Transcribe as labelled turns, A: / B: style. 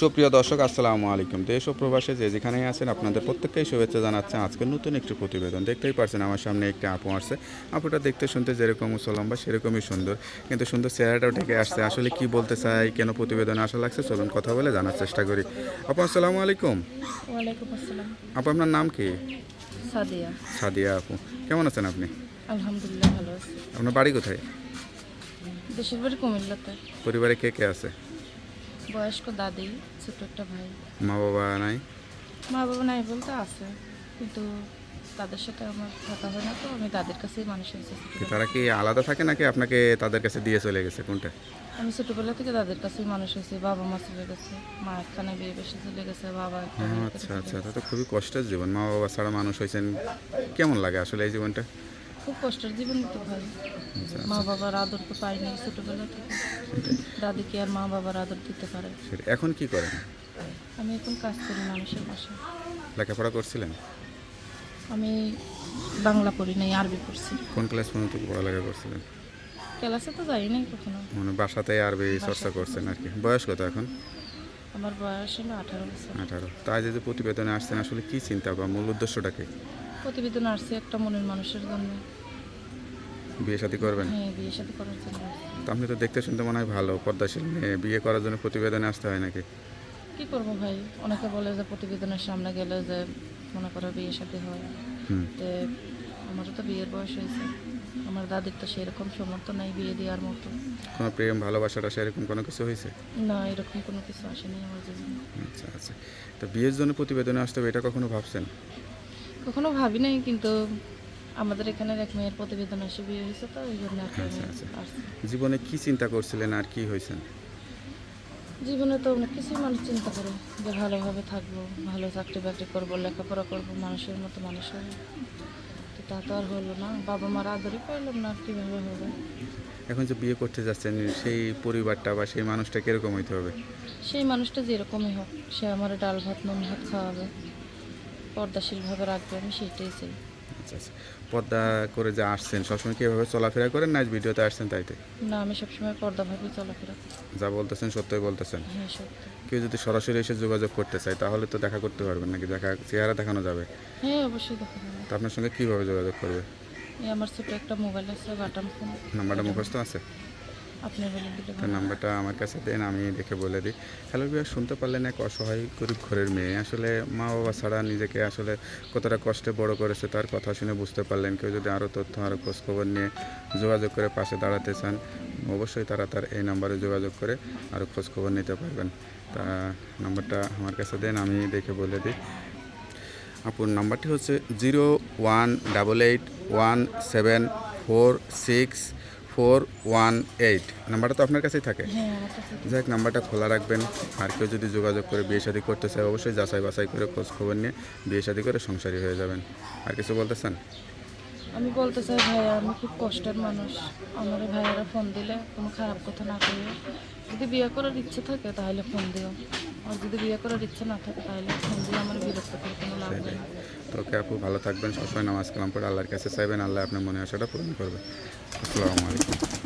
A: সুপ্রিয় দর্শক আসসালামু আলাইকুম। দেশ ও প্রবাসে যে যেখানেই আছেন আপনাদের প্রত্যেককেই শুভেচ্ছা জানাচ্ছেন আজকের নতুন একটি প্রতিবেদন। দেখতেই পারছেন আমার সামনে একটি আপু আসছে। আপুটা দেখতে শুনতে যেরকম লম্বা সেরকমই সুন্দর কিন্তু সুন্দর চেহারাটাও ঢেকে আসছে। আসলে কি বলতে চাই কেন প্রতিবেদন আসা লাগছে চলুন কথা বলে জানার চেষ্টা করি। আপু আসসালামু আলাইকুম। আপু আপনার নাম কি?
B: সাদিয়া।
A: সাদিয়া আপু। কেমন আছেন আপনি?
B: আলহামদুলিল্লাহ ভালো আছি।
A: আপনার বাড়ি কোথায়?
B: দেশের বাড়ি কুমিল্লাতে।
A: পরিবারে কে কে আছে?
B: বয়স্ক দাদি ছোট একটা ভাই।
A: মা বাবা নাই?
B: মা বাবা নাই বলতে আছে কিন্তু তাদের সাথে আমার থাকা হয় না তো আমি তাদের কাছেই মানুষ হয়েছে
A: তারা কি আলাদা থাকে নাকি আপনাকে তাদের কাছে দিয়ে চলে গেছে কোনটা?
B: আমি ছোটবেলা থেকে তাদের কাছেই মানুষ হয়েছি বাবা মা চলে গেছে মা একখানে বিয়ে বেশি চলে গেছে বাবা করে
A: আচ্ছা আচ্ছা তা তো খুবই কষ্টের জীবন। মা বাবা ছাড়া মানুষ হয়েছেন কেমন লাগে আসলে এই জীবনটা?
B: খুব কষ্টের জীবন তো ভাই মা বাবার আদর তো পাইনি ছোটবেলা থেকে। দাদিকে আর মা বাবার আদর দিতে পারে।
A: এখন কি করেন?
B: আমি এখন কাজ করি মানুষের বাসায়
A: লেখাপড়া করছিলেন?
B: আমি বাংলা পড়ি নাই আরবি পড়ছি।
A: কোন ক্লাস পর্যন্ত পড়ালেখা করছিলেন?
B: ক্লাসে তো যাই নাই কখনো।
A: মানে বাসাতেই আরবি চর্চা করছেন আর কি। বয়স কত এখন?
B: আমার বয়স হলো আঠারো বছর।
A: আঠারো। তাই যে প্রতিবেদনে আসছেন আসলে কি চিন্তা বা মূল উদ্দেশ্যটা কি?
B: প্রতিবেদন আসছে একটা মনের মানুষের জন্য।
A: বিয়ে শাদী করবেন?
B: হ্যাঁ বিয়ে সাথে করার জন্য
A: তো আপনি তো দেখতে শুনতে মনে হয় ভালো পর্দাশীল মেয়ে বিয়ে করার জন্য প্রতিবেদনে আসতে হয় নাকি?
B: কি করব ভাই? অনেকে বলে যে প্রতিবেদনের সামনে গেলে যে মনে করো বিয়ে সাথে হয়। তে আমারও তো বিয়ের বয়স হয়েছে। আমার দাদির তো সেরকম সমর্থ নাই বিয়ে দেওয়ার মতো।
A: কোনো প্রেম ভালোবাসাটা সেরকম কোনো কিছু হয়েছে?
B: না এরকম কোনো কিছু আসেনি আমার জীবনে।
A: আচ্ছা আচ্ছা। তো বিয়ের জন্য প্রতিবেদনে আসতে হবে এটা কখনো ভাবছেন?
B: কখনো ভাবি নাই কিন্তু আমাদের এখানের এক মেয়ের প্রতিবেদন এসে বিয়ে হয়েছে তো ওই জন্য
A: আচ্ছা, আচ্ছা।
B: আসছি
A: জীবনে কি চিন্তা করছিলেন আর কি হয়েছেন?
B: জীবনে তো অনেক কিছুই মানুষ চিন্তা করে যে ভালোভাবে থাকব ভালো চাকরি বাকরি করব লেখাপড়া করব মানুষের মতো মানুষ হবে। তো তা তো আর হলো না বাবা মার আদরই পাইলাম না আর কীভাবে হবে।
A: এখন যে বিয়ে করতে যাচ্ছেন সেই পরিবারটা বা সেই মানুষটা কীরকম হইতে হবে?
B: সেই মানুষটা যেরকমই হোক সে আমার ডাল ভাত নুন ভাত খাওয়াবে পর্দাশীলভাবে রাখবে আমি সেটাই চাই।
A: আচ্ছা আচ্ছা পর্দা করে যে আসছেন সবসময় কীভাবে চলাফেরা করেন না ভিডিওতে আসছেন তাইতে
B: না আমি সবসময় পর্দাভাবেই চলাফেরা
A: যা বলতেছেন সত্যই বলতেছেন।
B: হ্যাঁ সত্য।
A: কেউ যদি সরাসরি এসে যোগাযোগ করতে চায় তাহলে তো দেখা করতে পারবেন নাকি? দেখা চেহারা দেখানো যাবে।
B: হ্যাঁ অবশ্যই দেখা যাবে।
A: তো আপনার সঙ্গে কীভাবে যোগাযোগ করবে?
B: এই আমার ছোট একটা মোবাইল আছে বাটন ফোন।
A: নাম্বারটা মুখস্থ আছে? তো নাম্বারটা আমার কাছে দেন আমি দেখে বলে দিই। হ্যালো বিয়া শুনতে পারলেন এক অসহায় গরিব ঘরের মেয়ে। আসলে মা বাবা ছাড়া নিজেকে আসলে কতটা কষ্টে বড় করেছে তার কথা শুনে বুঝতে পারলেন। কেউ যদি আরও তথ্য আরও খোঁজখবর নিয়ে যোগাযোগ করে পাশে দাঁড়াতে চান অবশ্যই তারা তার এই নাম্বারে যোগাযোগ করে আরও খোঁজখবর নিতে পারবেন। তা নাম্বারটা আমার কাছে দেন আমি দেখে বলে দিই। আপুর নাম্বারটি হচ্ছে zero one double eight one seven four six four one eight নাম্বারটা তো আপনার কাছেই থাকে।
B: হ্যাঁ
A: যাই হোক নাম্বারটা খোলা রাখবেন। আর কেউ যদি যোগাযোগ করে বিয়ে শাদী করতে চায় অবশ্যই যাচাই বাছাই করে খোঁজ খবর নিয়ে বিয়ে শাদী করে সংসারী হয়ে যাবেন। আর কিছু বলতেছেন?
B: আমি বলতে চাই ভাইয়া আমি খুব কষ্টের মানুষ। আমার ভাইয়ারা ফোন দিলে কোনো খারাপ কথা না করিও যদি বিয়ে করার ইচ্ছে থাকে তাহলে ফোন দিও। আর যদি বিয়ে করার ইচ্ছে না থাকে তাহলে ফোন আমার বিরক্ত করে কোনো লাভ নেই।
A: তো ওকে আপু ভালো থাকবেন সবসময় নামাজ কালাম পড়ে আল্লাহর কাছে চাইবেন আল্লাহ আপনার মনে আসাটা পূরণ করবে। আসসালামু আলাইকুম।